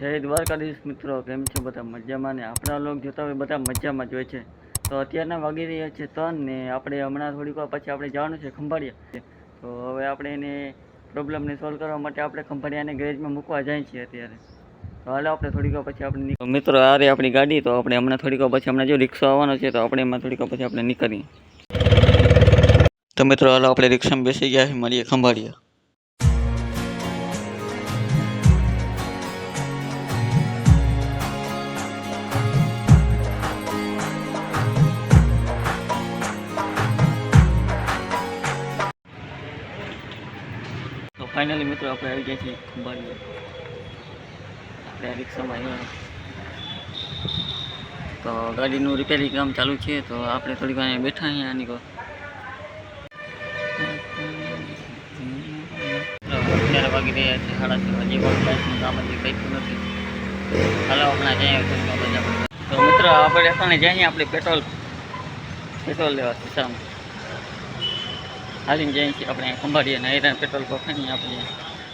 જય દ્વારકાધીશ મિત્રો, કેમ છો બધા મજામાં ને? આપણા લોક જોતા હોય બધા મજામાં જ હોય છે. તો અત્યારના વાગી રહ્યા છે ત્રણ ને આપણે હમણાં થોડીક વાર પછી આપણે જવાનું છે ખંભાળિયા. તો હવે આપણે એને પ્રોબ્લેમને સોલ્વ કરવા માટે આપણે ખંભાળિયાને ગેરેજમાં મૂકવા જાય છીએ અત્યારે. તો હાલો આપણે થોડીક વાર પછી આપણે મિત્રો, આ રહી આપણી ગાડી, તો આપણે હમણાં થોડીક વાર પછી હમણાં જો રિક્ષા આવવાનો છે, તો આપણે એમાં થોડીક વાર પછી આપણે નીકળીએ. તો મિત્રો, હાલો આપણે રિક્ષામાં બેસી ગયા છીએ, મળીએ ખંભાળિયા. ફાઇનલી મિત્રો, આપણે આવી ગયા છીએ ખંભાળિયા આપણે રિક્ષામાં આવ્યા. તો ગાડીનું રિપેરિંગ કામ ચાલુ છે, તો આપણે થોડીક વાર બેઠા અહીંયા, આની કો અત્યારે વાગી રહ્યા છે, સાડા છ હજી પણ લાઈટનું કામ હજી કંઈ નથી. હાલો, હમણાં જઈએ. તો મિત્રો, આપણે અત્યારે જઈએ, આપણે પેટ્રોલ પેટ્રોલ લેવા ખિસ્સામાં હાલીને જઈએ છીએ આપણે ખંભાળીએ ને અહીંયા પેટ્રોલ નહીં આપણે